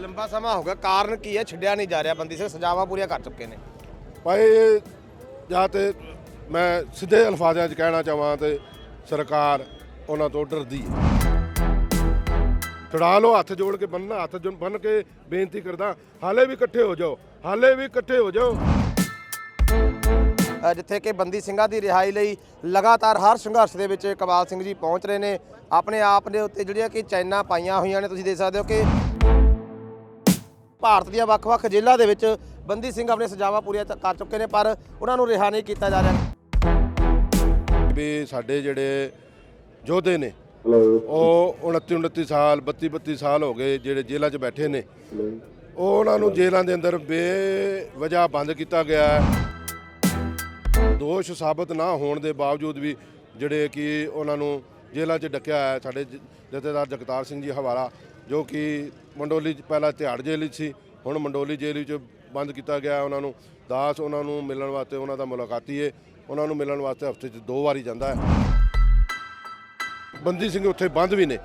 ਲੰਬਾ ਸਮਾਂ ਹੋ ਗਿਆ ਕਾਰਨ ਕੀ ਹੈ? ਛੱਡਿਆ ਨਹੀਂ ਜਾ ਰਿਹਾ ਬੰਦੀ ਸਿੰਘ ਸਜ਼ਾਵਾਂ ਪੂਰੀਆਂ ਕਰ ਚੁੱਕੇ ਨੇ। ਭਾਈ ਜਾਂ ਤੇ ਮੈਂ ਸਿੱਧੇ ਅਲਫਾਜ਼ਾਂ 'ਚ ਕਹਿਣਾ ਚਾਹਾਂ ਤੇ ਸਰਕਾਰ ਉਹਨਾਂ ਤੋਂ ਡਰਦੀ ਹੈ। ਛੁਡਾ ਲਓ ਹੱਥ ਜੋੜ ਕੇ ਬੰਨਣਾ ਹੱਥ ਜੋੜ ਬੰਨ ਕੇ ਬੇਨਤੀ ਕਰਦਾ ਹਾਲੇ ਵੀ ਇਕੱਠੇ ਹੋ ਜਾਓ ਹਾਲੇ ਵੀ ਇਕੱਠੇ ਹੋ ਜਾਓ। ਜਿੱਥੇ ਕਿ ਬੰਦੀ ਸਿੰਘਾਂ ਦੀ ਰਿਹਾਈ ਲਈ ਲਗਾਤਾਰ ਹਰ ਸੰਘਰਸ਼ ਦੇ ਵਿੱਚ ਇਕਬਾਲ ਸਿੰਘ ਜੀ ਪਹੁੰਚ ਰਹੇ ਨੇ। ਆਪਣੇ ਆਪ ਦੇ ਉੱਤੇ ਜਿਹੜੀਆਂ ਕਿ ਚੈਨਾਂ ਪਾਈਆਂ ਹੋਈਆਂ ਨੇ ਤੁਸੀਂ ਦੇਖ ਸਕਦੇ ਹੋ ਕਿ ਭਾਰਤ ਦੀਆਂ ਵੱਖ-ਵੱਖ ਜੇਲ੍ਹਾਂ ਦੇ ਵਿੱਚ ਬੰਦੀ ਸਿੰਘ ਆਪਣੇ ਸਜ਼ਾਵਾਂ ਪੂਰੀਆਂ ਕਰ ਚੁੱਕੇ ਨੇ ਪਰ ਉਹਨਾਂ ਨੂੰ ਰਿਹਾ ਨਹੀਂ ਕੀਤਾ ਜਾ ਰਿਹਾ। ਵੀ ਸਾਡੇ ਜਿਹੜੇ ਯੋਧੇ ਨੇ ਉਹ 29 29 ਸਾਲ 32 32 ਸਾਲ ਹੋ ਗਏ ਜਿਹੜੇ ਜੇਲ੍ਹਾਂ 'ਚ ਬੈਠੇ ਨੇ। ਉਹ ਉਹਨਾਂ ਨੂੰ ਜੇਲ੍ਹਾਂ ਦੇ ਅੰਦਰ ਬੇਵਜ੍ਹਾ ਬੰਦ ਕੀਤਾ ਗਿਆ ਹੈ। ਦੋਸ਼ ਸਾਬਤ ਨਾ ਹੋਣ ਦੇ ਬਾਵਜੂਦ ਵੀ ਜਿਹੜੇ ਕਿ ਉਹਨਾਂ ਨੂੰ ਜੇਲ੍ਹਾਂ 'ਚ ਡੱਕਿਆ ਹੈ ਸਾਡੇ ਜਥੇਦਾਰ ਜਗਤਾਰ ਸਿੰਘ ਜੀ ਹਵਾਲਾ ਜੋ ਕਿ ਮੰਡੋਲੀ 'ਚ ਪਹਿਲਾਂ ਤਿਹਾੜ ਜੇਲ੍ਹ 'ਚ ਸੀ, ਹੁਣ ਮੰਡੋਲੀ ਜੇਲ੍ਹ ਵਿੱਚ ਬੰਦ ਕੀਤਾ ਗਿਆ ਉਹਨਾਂ ਨੂੰ। ਦਾਸ ਉਹਨਾਂ ਨੂੰ ਮਿਲਣ ਵਾਸਤੇ ਉਹਨਾਂ ਦਾ ਮੁਲਾਕਾਤੀ ਹੈ ਉਹਨਾਂ ਨੂੰ ਮਿਲਣ ਵਾਸਤੇ ਹਫ਼ਤੇ 'ਚ ਦੋ ਵਾਰੀ ਜਾਂਦਾ ਹੈ। ਬੰਦੀ ਸਿੰਘ ਉੱਥੇ ਬੰਦ ਵੀ ਨੇ।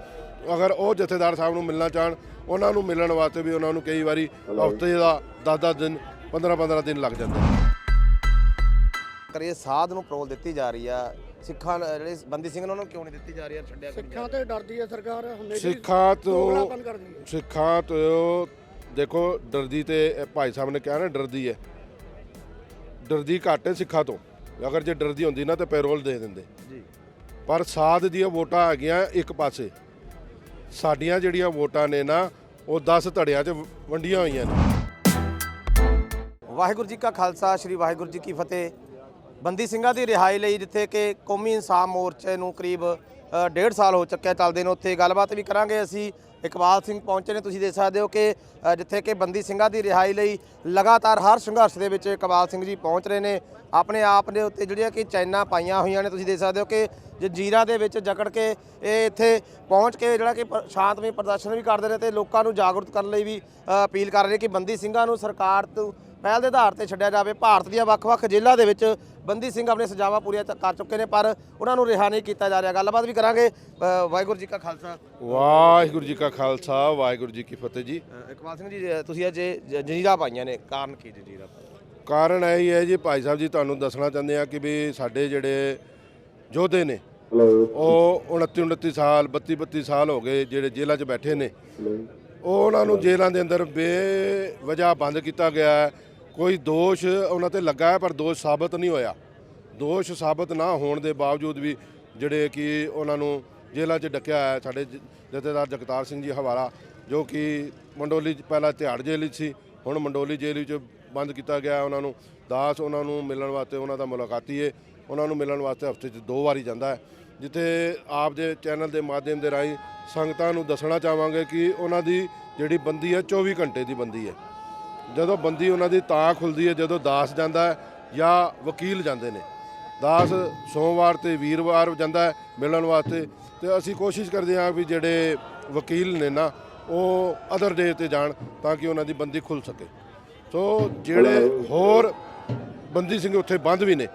ਅਗਰ ਉਹ ਜਥੇਦਾਰ ਸਾਹਿਬ ਨੂੰ ਮਿਲਣਾ ਚਾਹਣ, ਉਹਨਾਂ ਨੂੰ ਮਿਲਣ ਵਾਸਤੇ ਵੀ ਉਹਨਾਂ ਨੂੰ ਕਈ ਵਾਰੀ ਹਫ਼ਤੇ ਦਾ 10-10 ਦਿਨ 15-15 ਦਿਨ ਲੱਗ ਜਾਂਦੇ ਨੇ। ਸਾਧ ਨੂੰ ਪਰੋਲ ਦਿੱਤੀ ਜਾ ਰਹੀ ਆ ਸਿੱਖਾਂ ਨੂੰ- ਜਿਹੜੇ ਬੰਦੀ ਸਿੰਘ ਨੇ ਉਹਨਾਂ ਨੂੰ ਕਿਉਂ ਨਹੀਂ ਦਿੱਤੀ ਜਾ ਰਹੀ ਆ ਛੱਡਿਆ ਕਿਉਂ ਨਹੀਂ ਜਾ ਸਿੱਖਾਂ ਤੇ ਡਰਦੀ ਹੈ ਸਰਕਾਰ ਹਮੇਸ਼ਾ ਸਿੱਖਾਂ ਤੋਂ ਦੋਗਲਾਪਨ ਕਰਦੀ ਹੈ। ਸਿੱਖਾਂ ਤੋਂ ਦੇਖੋ ਡਰਦੀ ਤੇ ਇਹ ਭਾਈ ਸਾਹਿਬ ਨੇ ਕਿਹਾ ਨਾ ਡਰਦੀ ਹੈ। ਡਰਦੀ ਘੱਟ ਹੈ ਸਿੱਖਾਂ ਤੋਂ। ਅਗਰ ਜੇ ਡਰਦੀ ਹੁੰਦੀ ਨਾ ਤੇ ਪੈਰੋਲ ਦੇ ਦਿੰਦੇ। ਜੀ। ਪਰ ਸਾਧ ਦੀਆਂ ਵੋਟਾਂ ਹੈਗੀਆਂ ਇੱਕ ਪਾਸੇ। ਸਾਡੀਆਂ ਜਿਹੜੀਆਂ ਵੋਟਾਂ ਨੇ ਨਾ ਉਹ 10 ਧੜਿਆਂ 'ਚ ਵੰਡੀਆਂ ਹੋਈਆਂ ਨੇ। ਵਾਹਿਗੁਰੂ ਜੀ ਕਾ ਖਾਲਸਾ ਸ੍ਰੀ ਵਾਹਿਗੁਰੂ ਜੀ ਕੀ ਫਤਿਹ। ਬੰਦੀ ਸਿੰਘਾਂ ਦੀ ਰਿਹਾਈ ਲਈ ਜਿੱਥੇ ਕਿ ਕੌਮੀ ਇਨਸਾਫ ਮੋਰਚੇ ਨੂੰ ਕਰੀਬ ਡੇਢ ਸਾਲ ਹੋ ਚੁੱਕਿਆ ਚੱਲਦੇ ਨੇ, ਉੱਥੇ ਗੱਲਬਾਤ ਵੀ ਕਰਾਂਗੇ ਅਸੀਂ। ਇਕਬਾਲ ਸਿੰਘ ਪਹੁੰਚੇ ਨੇ, ਤੁਸੀਂ ਦੇਖ ਸਕਦੇ ਹੋ ਕਿ ਜਿੱਥੇ ਕਿ ਬੰਦੀ ਸਿੰਘਾਂ ਦੀ ਰਿਹਾਈ ਲਈ ਲਗਾਤਾਰ ਹਰ ਸੰਘਰਸ਼ ਦੇ ਵਿੱਚ ਇਕਬਾਲ ਸਿੰਘ ਜੀ ਪਹੁੰਚ ਰਹੇ ਨੇ। ਆਪਣੇ ਆਪ ਦੇ ਉੱਤੇ ਜਿਹੜੀਆਂ ਕਿ ਚੈਨਾਂ ਪਾਈਆਂ ਹੋਈਆਂ ਨੇ, ਤੁਸੀਂ ਦੇਖ ਸਕਦੇ ਹੋ ਕਿ ਜੰਜੀਰਾਂ ਦੇ ਵਿੱਚ ਜਕੜ ਕੇ ਇਹ ਇੱਥੇ ਪਹੁੰਚ ਕੇ ਜਿਹੜਾ ਕਿ ਸ਼ਾਂਤਮਈ ਪ੍ਰਦਰਸ਼ਨ ਵੀ ਕਰਦੇ ਨੇ ਤੇ ਲੋਕਾਂ ਨੂੰ ਜਾਗਰੂਕ ਕਰਨ ਲਈ ਵੀ ਅਪੀਲ ਕਰ ਰਹੇ ਨੇ ਕਿ ਬੰਦੀ ਸਿੰਘਾਂ ਨੂੰ ਸਰਕਾਰ ਤੋਂ ਪਹਿਲ ਦੇ ਆਧਾਰ ਤੇ ਛੱਡਿਆ ਜਾਵੇ। ਭਾਰਤ ਦੀਆਂ ਵੱਖ-ਵੱਖ ਜੇਲ੍ਹਾਂ ਦੇ ਵਿੱਚ ਬੰਦੀ ਸਿੰਘ ਆਪਣੇ ਸਜ਼ਾਵਾਂ ਪੂਰੀਆਂ ਚ- ਕਰ ਚੁੱਕੇ ਨੇ ਪਰ ਉਹਨਾਂ ਨੂੰ ਰਿਹਾ ਨਹੀਂ ਕੀਤਾ ਜਾ ਰਿਹਾ। ਗੱਲਬਾਤ ਵੀ ਕਰਾਂਗੇ ਅ, ਵਾਹਿਗੁਰੂ ਜੀ ਕਾ ਖਾਲਸਾ। ਵਾਹਿਗੁਰੂ ਜੀ ਕਾ ਖਾਲਸਾ ਵਾਹਿਗੁਰੂ ਜੀ ਕੀ ਫਤਿਹ ਜੀ। ਅ, ਇਕਬਾਲ ਸਿੰਘ ਜੀ ਅ, ਤੁਸੀਂ ਅੱਜ ਇਹ ਜ- ਜੰਜੀਰਾਂ ਪਾਈਆਂ ਨੇ ਕਾਰਨ ਕੀ ਜੰਜੀਰਾਂ ਪਾਈਆਂ? ਕਾਰਨ ਇਹ ਹੀ ਹੈ ਜੀ ਭਾਈ ਸਾਹਿਬ ਜੀ ਤੁਹਾਨੂੰ ਦੱਸਣਾ ਚਾਹੁੰਦੇ ਆ ਕਿ ਵੀ ਸਾਡੇ ਜਿਹੜੇ ਯੋਧੇ ਨੇ ਉਹ 29 29 ਸਾਲ 32 32 ਸਾਲ ਹੋ ਗਏ ਜਿਹੜੇ ਜੇਲ੍ਹਾਂ 'ਚ ਬੈਠੇ ਨੇ। ਉਹ ਉਹਨਾਂ ਨੂੰ ਜੇਲ੍ਹਾਂ ਦੇ ਅੰਦਰ ਬੇਵਜ੍ਹਾ ਬੰਦ ਕੀਤਾ ਗਿਆ ਹੈ। ਕੋਈ ਦੋਸ਼ ਉਹਨਾਂ ਤੇ ਲੱਗਾ ਹੈ, ਪਰ ਦੋਸ਼ ਸਾਬਤ ਨਹੀਂ ਹੋਇਆ। ਦੋਸ਼ ਸਾਬਤ ਨਾ ਹੋਣ ਦੇ ਬਾਵਜੂਦ ਵੀ ਜਿਹੜੇ ਕਿ ਉਹਨਾਂ ਨੂੰ ਜੇਲ੍ਹਾਂ 'ਚ ਡੱਕਿਆ ਹੈ, ਸਾਡੇ ਜ- ਜਥੇਦਾਰ ਜਗਤਾਰ ਸਿੰਘ ਜੀ ਹਵਾਰਾ ਜੋ ਕਿ ਮੰਡੋਲੀ 'ਚ ਪਹਿਲਾਂ ਤਿਹਾੜ ਜੇਲ੍ਹ 'ਚ ਸੀ, ਹੁਣ ਮੰਡੋਲੀ ਜੇਲ੍ਹ ਵਿੱਚ ਬੰਦ ਕੀਤਾ ਗਿਆ ਉਹਨਾਂ ਨੂੰ। ਦਾਸ ਉਹਨਾਂ ਨੂੰ ਮਿਲਣ ਵਾਸਤੇ ਉਹਨਾਂ ਦਾ ਮੁਲਾਕਾਤੀ ਹੈ ਉਹਨਾਂ ਨੂੰ ਮਿਲਣ ਵਾਸਤੇ ਹਫ਼ਤੇ 'ਚ ਦੋ ਵਾਰੀ ਜਾਂਦਾ ਹੈ। ਜਿੱਥੇ ਆਪ ਦੇ ਚੈਨਲ ਦੇ ਮਾਧਿਅਮ ਦੇ ਰਾਹੀਂ ਸੰਗਤਾਂ ਨੂੰ ਦੱਸਣਾ ਚਾਹਾਂਗੇ ਕਿ ਉਹਨਾਂ ਦੀ ਜਿਹੜੀ ਬੰਦੀ ਹੈ 24 ਘੰਟੇ ਦੀ ਬੰਦੀ ਹੈ। ਜਦੋਂ ਬੰਦੀ ਉਹਨਾਂ ਦੀ ਤਾਂ ਖੁੱਲਦੀ ਹੈ ਜਦੋਂ ਦਾਸ ਜਾਂਦਾ ਹੈ ਜਾਂ ਵਕੀਲ ਜਾਂਦੇ ਨੇ। ਦਾਸ ਸੋਮਵਾਰ ਤੇ ਵੀਰਵਾਰ ਜਾਂਦਾ ਹੈ ਮਿਲਣ ਵਾਸਤੇ ਤੇ ਅਸੀਂ ਕੋਸ਼ਿਸ਼ ਕਰਦੇ ਹਾਂ ਵੀ ਜਿਹੜੇ ਵਕੀਲ ਨੇ ਨਾ ਉਹ ਅਦਰ ਡੇ ਤੇ ਜਾਣ ਤਾਂ ਕਿ ਉਹਨਾਂ ਦੀ ਬੰਦੀ ਖੁੱਲ ਸਕੇ। ਸੋ ਜਿਹੜੇ ਹੋਰ ਬੰਦੀ ਸਿੰਘ ਉੱਥੇ ਬੰਦ ਵੀ ਨੇ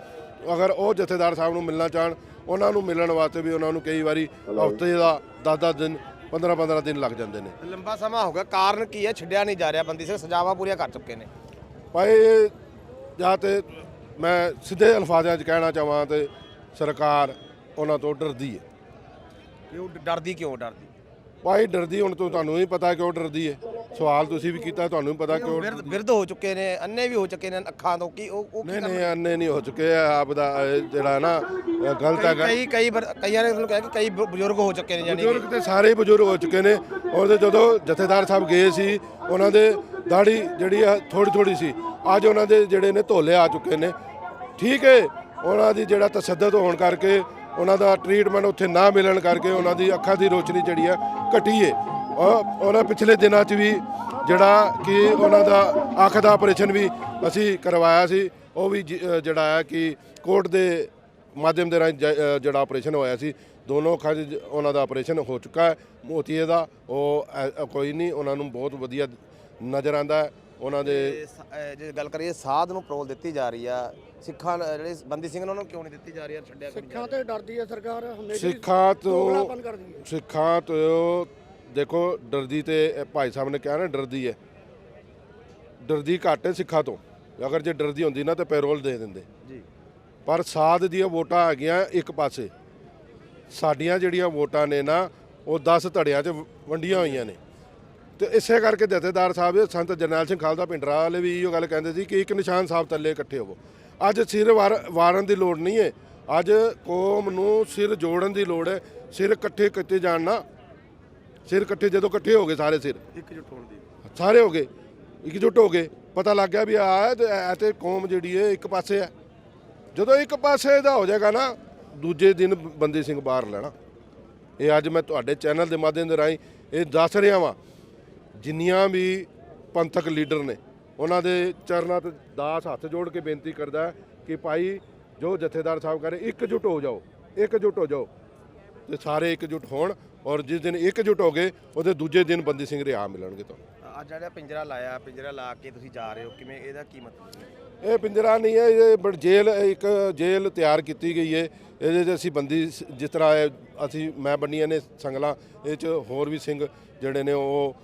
ਅਗਰ ਉਹ ਜਥੇਦਾਰ ਸਾਹਿਬ ਨੂੰ ਮਿਲਣਾ ਚਾਹਣ ਉਹਨਾਂ ਨੂੰ ਮਿਲਣ ਵਾਸਤੇ ਵੀ ਉਹਨਾਂ ਨੂੰ ਕਈ ਵਾਰੀ ਹਫ਼ਤੇ ਦਾ 10-10 ਦਿਨ 15-15 ਦਿਨ ਲੱਗ ਜਾਂਦੇ ਨੇ। ਲੰਬਾ ਸਮਾਂ ਹੋ ਗਿਆ ਕਾਰਨ ਕੀ ਹੈ? ਛੱਡਿਆ ਨਹੀਂ ਜਾ ਰਿਹਾ ਬੰਦੀ ਸਿੰਘ ਸਜ਼ਾਵਾਂ ਪੂਰੀਆਂ ਕਰ ਚੁੱਕੇ ਨੇ। ਭਾਈ ਜਾਂ ਤੇ ਮੈਂ ਸਿੱਧੇ ਅਲਫਾਜ਼ਾਂ 'ਚ ਕਹਿਣਾ ਚਾਹਾਂ ਤੇ ਸਰਕਾਰ ਉਹਨਾਂ ਤੋਂ ਡਰਦੀ ਹੈ। ਕਿਉਂ ਡਰਦੀ ਕਿਉਂ ਡਰਦੀ? ਭਾਈ ਡਰਦੀ ਹੁਣ ਤੋਂ ਤੁਹਾਨੂੰ ਹੀ ਪਤਾ ਕਿਉਂ ਡਰਦੀ ਹੈ? ਸਵਾਲ ਤੁਸੀਂ ਵੀ ਕੀਤਾ ਤੁਹਾਨੂੰ ਵੀ ਪਤਾ ਕਿਉਂ ਵਿਰਧ ਵਿਰਧ ਹੋ ਚੁੱਕੇ ਨੇ ਅੰਨੇ ਵੀ ਹੋ ਚੁੱਕੇ ਨੇ ਅੱਖਾਂ ਤੋਂ ਕੀ ਉਹ ਉਹ ਕੀ ਨਹੀਂ ਨਹੀਂ ਅੰਨੇ ਨਹੀਂ ਹੋ ਚੁੱਕੇ ਆ ਆਪ ਦਾ ਇਹ ਜਿਹੜਾ ਨਾ ਇਹ ਗਲਤ ਹੈਗਾ। ਕਈ ਕਈ ਬਰ- ਕਈਆਂ ਨੇ ਤੁਹਾਨੂੰ ਕਿਹਾ ਕਿ ਕਈ ਬ- ਬਜ਼ੁਰਗ ਹੋ ਚੁੱਕੇ ਨੇ ਯਾਨੀ ਕਿ ਬਜ਼ੁਰਗ ਤੇ ਸਾਰੇ ਹੀ ਬਜ਼ੁਰਗ ਹੋ ਚੁੱਕੇ ਨੇ ਉਹਦੇ ਜਦੋਂ ਜਥੇਦਾਰ ਸਾਹਿਬ ਗਏ ਸੀ ਉਹਨਾਂ ਦੇ ਦਾੜੀ ਜਿਹੜੀ ਆ ਥੋੜੀ ਥੋੜੀ ਸੀ ਅੱਜ ਉਹਨਾਂ ਦੇ ਜਿਹੜੇ ਨੇ ਧੋਲੇ ਆ ਚੁੱਕੇ ਨੇ। ਠੀਕ ਹੈ ਉਹਨਾਂ ਦੀ ਜਿਹੜਾ ਤਸੱਦਦ ਹੋਣ ਕਰਕੇ ਉਹਨਾਂ ਦਾ ਟ੍ਰੀਟਮੈਂਟ ਉੱਥੇ ਨਾ ਮਿਲਣ ਕਰਕੇ ਉਹਨਾਂ ਦੀ ਅੱਖਾਂ ਦੀ ਰੋਸ਼ਨੀ ਜਿਹੜੀ ਆ ਘਟੀ ਹੈ ਉਹਨਾਂ ਪਿਛਲੇ ਦਿਨਾਂ 'ਚ ਵੀ ਜਿਹੜਾ ਕਿ ਉਹਨਾਂ ਦਾ ਅੱਖ ਦਾ ਆਪਰੇਸ਼ਨ ਵੀ ਅਸੀਂ ਕਰਵਾਇਆ ਸੀ ਉਹ ਵੀ ਜਿਹੜਾ ਹੈ ਕਿ ਕੋਰਟ ਦੇ ਮਾਧਿਅਮ ਦੇ ਰਾਹੀਂ ਜਿਹੜਾ ਆਪਰੇਸ਼ਨ ਹੋਇਆ ਸੀ ਦੋਨੋਂ ਅੱਖਾਂ 'ਚ ਉਹਨਾਂ ਦਾ ਆਪਰੇਸ਼ਨ ਹੋ ਚੁੱਕਾ ਹੈ ਮੋਤੀਏ ਦਾ ਉਹ ਕੋਈ ਨਹੀਂ ਉਹਨਾਂ ਨੂੰ ਬਹੁਤ ਵਧੀਆ ਨਜ਼ਰ ਆਂਦਾ ਹੈ ਉਹਨਾਂ ਦੇ ਜੇ ਗੱਲ ਕਰੀਏ ਸਾਧ ਨੂੰ ਪਰੋਲ ਦਿੱਤੀ ਜਾ ਰਹੀ ਆ ਸਿੱਖਾਂ ਜਿਹੜੇ ਬੰਦੀ ਸਿੰਘ ਨੇ ਉਹਨਾਂ ਨੂੰ ਕਿਉਂ ਨਹੀਂ ਦਿੱਤੀ ਜਾ ਰਹੀ ਆ ਛੱਡਿਆ ਸਿੱਖਾਂ ਤੇ ਡਰਦੀ ਹੈ ਸਰਕਾਰ ਹਮੇਸ਼ਾ ਸਿੱਖਾਂ ਤੋਂ ਸਿੱਖਾਂ ਤੋਂ ਦੇਖੋ ਡਰਦੀ ਤੇ ਭਾਈ ਸਾਹਿਬ ਨੇ ਕਿਹਾ ਨਾ ਡਰਦੀ ਹੈ। ਡਰਦੀ ਘੱਟ ਹੈ ਸਿੱਖਾਂ ਤੋਂ। ਅਗਰ ਜੇ ਡਰਦੀ ਹੁੰਦੀ ਨਾ ਤੇ ਪੈਰੋਲ ਦੇ ਦਿੰਦੇ। ਜੀ। ਪਰ ਸਾਧ ਦੀਆਂ ਵੋਟਾਂ ਹੈਗੀਆਂ ਇੱਕ ਪਾਸੇ। ਸਾਡੀਆਂ ਜਿਹੜੀਆਂ ਵੋਟਾਂ ਨੇ ਨਾ ਉਹ 10 ਧੜਿਆਂ 'ਚ ਵੰਡੀਆਂ ਹੋਈਆਂ ਨੇ। ਤੇ ਇਸੇ ਕਰਕੇ ਜਥੇਦਾਰ ਸਾਹਿਬ ਸੰਤ ਜਰਨੈਲ ਸਿੰਘ ਖਾਲਸਾ ਪਿੰਡਰਾ ਵਾਲੇ ਵੀ ਇਹੋ ਗੱਲ ਕਹਿੰਦੇ ਸੀ ਕਿ ਇੱਕ ਨਿਸ਼ਾਨ ਸਾਹਿਬ ਥੱਲੇ ਇਕੱਠੇ ਹੋਵੋ। ਅੱਜ ਸਿਰ ਵਾਰ- ਵਾਰਨ ਦੀ ਲੋੜ ਨਹੀਂ ਹੈ। ਅੱਜ ਕੌਮ ਨੂੰ ਸਿਰ ਜੋੜਨ ਦੀ ਲੋੜ ਹੈ। ਸਿਰ ਇਕੱਠੇ ਕੀਤੇ ਜਾਣ ਨਾ ਸਿਰ ਇਕੱਠੇ ਜਦੋਂ ਇਕੱਠੇ ਹੋ ਗਏ ਸਾਰੇ ਸਿਰ। ਇਕਜੁੱਟ ਹੋਣ ਦੀ। ਸਾਰੇ ਹੋ ਗਏ ਇਕਜੁੱਟ ਹੋ ਗਏ। ਪਤਾ ਲੱਗ ਗਿਆ ਵੀ ਆ ਤੇ ਇਹ ਤੇ ਕੌਮ ਜਿਹੜੀ ਹੈ ਇੱਕ ਪਾਸੇ ਹੈ ਜਦੋਂ ਇੱਕ ਪਾਸੇ ਦਾ ਹੋ ਜਾਏਗਾ ਨਾ ਦੂਜੇ ਦਿਨ ਬੰਦੀ ਸਿੰਘ ਬਾਹਰ ਲੈਣਾ ਇਹ ਅੱਜ ਮੈਂ ਤੁਹਾਡੇ ਚੈਨਲ ਦੇ ਮਾਧਿਅਮ ਦੇ ਰਾਹੀਂ ਇਹ ਦੱਸ ਰਿਹਾ ਵਾਂ ਜਿੰਨੀਆਂ ਵੀ ਪੰਥਕ ਲੀਡਰ ਨੇ ਉਹਨਾਂ ਦੇ ਚਰਨਾਂ ਤੇ ਦਾਸ ਹੱਥ ਜੋੜ ਕੇ ਬੇਨਤੀ ਕਰਦਾ ਕਿ ਭਾਈ ਜੋ ਜਥੇਦਾਰ ਸਾਹਿਬ ਕਰੇ ਇਕਜੁੱਟ ਹੋ ਜਾਓ ਇਕਜੁੱਟ ਹੋ ਜਾਓ। ਤੇ ਸਾਰੇ ਇਕਜੁੱਟ ਹੋਣ ਔਰ ਜਿਸ ਦਿਨ ਇਕਜੁੱਟ ਹੋ ਗਏ ਉਹਦੇ ਦੂਜੇ ਦਿਨ ਬੰਦੀ ਸਿੰਘ ਰਿਹਾ ਮਿਲਣਗੇ ਤੁਹਾਨੂੰ। ਅੱਜ ਜਿਹੜਾ ਪਿੰਜਰਾ ਲਾਇਆ ਪਿੰਜਰਾ ਲਾ ਕੇ ਤੁਸੀਂ ਜਾ ਰਹੇ ਹੋ ਕਿਵੇਂ ਇਹਦਾ ਕੀ ਮਤਲਬ ਹੈ? ਇਹ ਪਿੰਜਰਾ ਨਹੀਂ ਹੈ ਇਹ ਬੜ ਜੇਲ੍ਹ ਇੱਕ ਜੇਲ੍ਹ ਤਿਆਰ ਕੀਤੀ ਗਈ ਹੈ। ਇਹਦੇ 'ਚ ਅਸੀਂ ਬੰਦੀ ਜਿਸ ਤਰ੍ਹਾਂ ਅਸੀਂ ਮੈਂ ਬੰਨੀਆਂ ਨੇ ਸੰਗਲਾਂ ਇਹ 'ਚ ਹੋਰ ਵੀ ਸਿੰਘ ਜਿਹੜੇ ਨੇ ਉਹ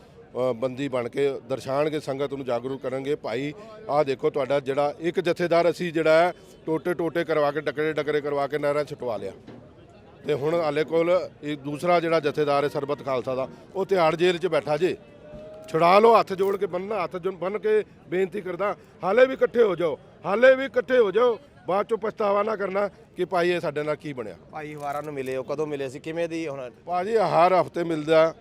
ਬੰਦੀ ਬਣ ਕੇ ਦਰਸਾਣਗੇ ਸੰਗਤ ਨੂੰ ਜਾਗਰੂਕ ਕਰਨਗੇ। ਭਾਈ ਆਹ ਦੇਖੋ ਤੁਹਾਡਾ ਜਿਹੜਾ ਇੱਕ ਜਥੇਦਾਰ ਅਸੀਂ ਜਿਹੜਾ ਟੋਟੇ ਟੋਟੇ ਕਰਵਾ ਕੇ ਡਕਰੇ ਡਕਰੇ ਕਰਵਾ ਕੇ ਨਹਿਰਾਂ ਛੁਟਵਾ ਲਿਆ। ਤੇ ਹੁਣ ਹਾਲੇ ਕੋਲ ਇਹ ਦੂਸਰਾ ਜਿਹੜਾ ਜਥੇਦਾਰ ਹੈ ਸਰਬਤ ਖਾਲਸਾ ਦਾ ਉਹ ਤਿਹਾੜ ਜੇਲ੍ਹ 'ਚ ਬੈਠਾ ਜੇ। ਛੁਡਾ ਲਓ ਹੱਥ ਜੋੜ ਕੇ ਬੰਨਣਾ ਹੱਥ ਜੋੜ ਬੰਨ ਕੇ ਬੇਨਤੀ ਕਰਦਾ ਹਾਲੇ ਵੀ ਇਕੱਠੇ ਹੋ ਜਾਓ ਹਾਲੇ ਵੀ ਇਕੱਠੇ ਹੋ ਜਾਓ ਬਾਅਦ ਚੋਂ ਪਛਤਾਵਾ ਨਾ ਕਰਨਾ ਕਿ ਭਾਈ ਇਹ ਸਾਡੇ ਨਾਲ ਕੀ ਬਣਿਆ। ਭਾਈ ਹਵਾਰਾ ਨੂੰ ਮਿਲੇ ਹੋ ਕਦੋਂ ਮਿਲੇ ਸੀ ਕਿਵੇਂ ਦੀ ਹੁਣ? ਭਾਜੀ ਹਰ ਹਫ਼ਤੇ ਮਿਲਦਾ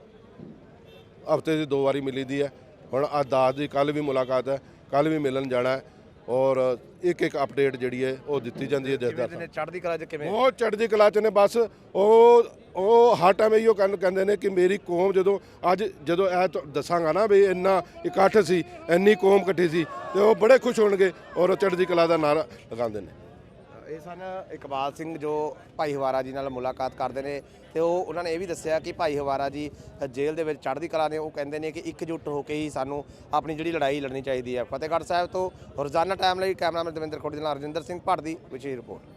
ਹਫ਼ਤੇ 'ਚ ਦੋ ਵਾਰੀ ਮਿਲੀਦੀ ਹੈ। ਹੁਣ ਆ ਦਾਸ ਦੀ ਕੱਲ ਵੀ ਮੁਲਾਕਾਤ ਹੈ ਕੱਲ ਵੀ ਮਿਲਣ ਜਾਣਾ ਹੈ। ਔਰ ਇੱਕ ਇੱਕ ਅਪਡੇਟ ਜਿਹੜੀ ਹੈ ਉਹ ਦਿੱਤੀ ਜਾਂਦੀ ਹੈ ਨੇ? ਚੜ੍ਹਦੀ ਕਲਾ 'ਚ ਕਿਵੇਂ? ਬਹੁਤ ਚੜ੍ਹਦੀ ਕਲਾ ਚ ਨੇ ਬਸ ਉਹ ਉਹ ਹਰ ਟਾਈਮ ਇਹੋ ਕਹਿੰ- ਕਹਿੰਦੇ ਨੇ ਕਿ ਮੇਰੀ ਕੌਮ ਜਦੋਂ ਅੱਜ ਜਦੋਂ ਇਹ ਦੱਸਾਂਗਾ ਨਾ ਵੀ ਇੰਨਾ ਇਕੱਠ ਸੀ ਇੰਨੀ ਕੌਮ ਇਕੱਠੀ ਸੀ ਤੇ ਉਹ ਬੜੇ ਖੁਸ਼ ਹੋਣਗੇ ਔਰ ਚੜ੍ਹਦੀ ਕਲਾ ਦਾ ਨਾਰਾ ਲਗਾਉਂਦੇ ਨੇ। ਇਹ ਸਨ ਇਕਬਾਲ ਸਿੰਘ ਜੋ ਭਾਈ ਹਵਾਰਾ ਜੀ ਨਾਲ ਮੁਲਾਕਾਤ ਕਰਦੇ ਨੇ ਤੇ ਉਹ ਉਹਨਾਂ ਨੇ ਇਹ ਵੀ ਦੱਸਿਆ ਕਿ ਭਾਈ ਹਵਾਰਾ ਜੀ ਜੇਲ੍ਹ ਦੇ ਵਿੱਚ ਚੜ੍ਹਦੀ ਕਲਾ ਨੇ, ਉਹ ਕਹਿੰਦੇ ਨੇ ਕਿ ਇਕਜੁੱਟ ਹੋ ਕੇ ਹੀ ਸਾਨੂੰ ਆਪਣੀ ਜਿਹੜੀ ਲੜਾਈ ਲੜਨੀ ਚਾਹੀਦੀ ਹੈ। ਫਤਿਹਗੜ੍ਹ ਸਾਹਿਬ ਤੋਂ ਰੋਜ਼ਾਨਾ ਟਾਈਮ ਲਈ ਕੈਮਰਾਮੈਨ ਦਵਿੰਦਰ ਖੋੜੀ ਦੇ ਨਾਲ ਰਜਿੰਦਰ ਸਿੰਘ ਭੱਟ ਦੀ ਵਿਸ਼ੇਸ਼ ਰਿਪੋਰਟ।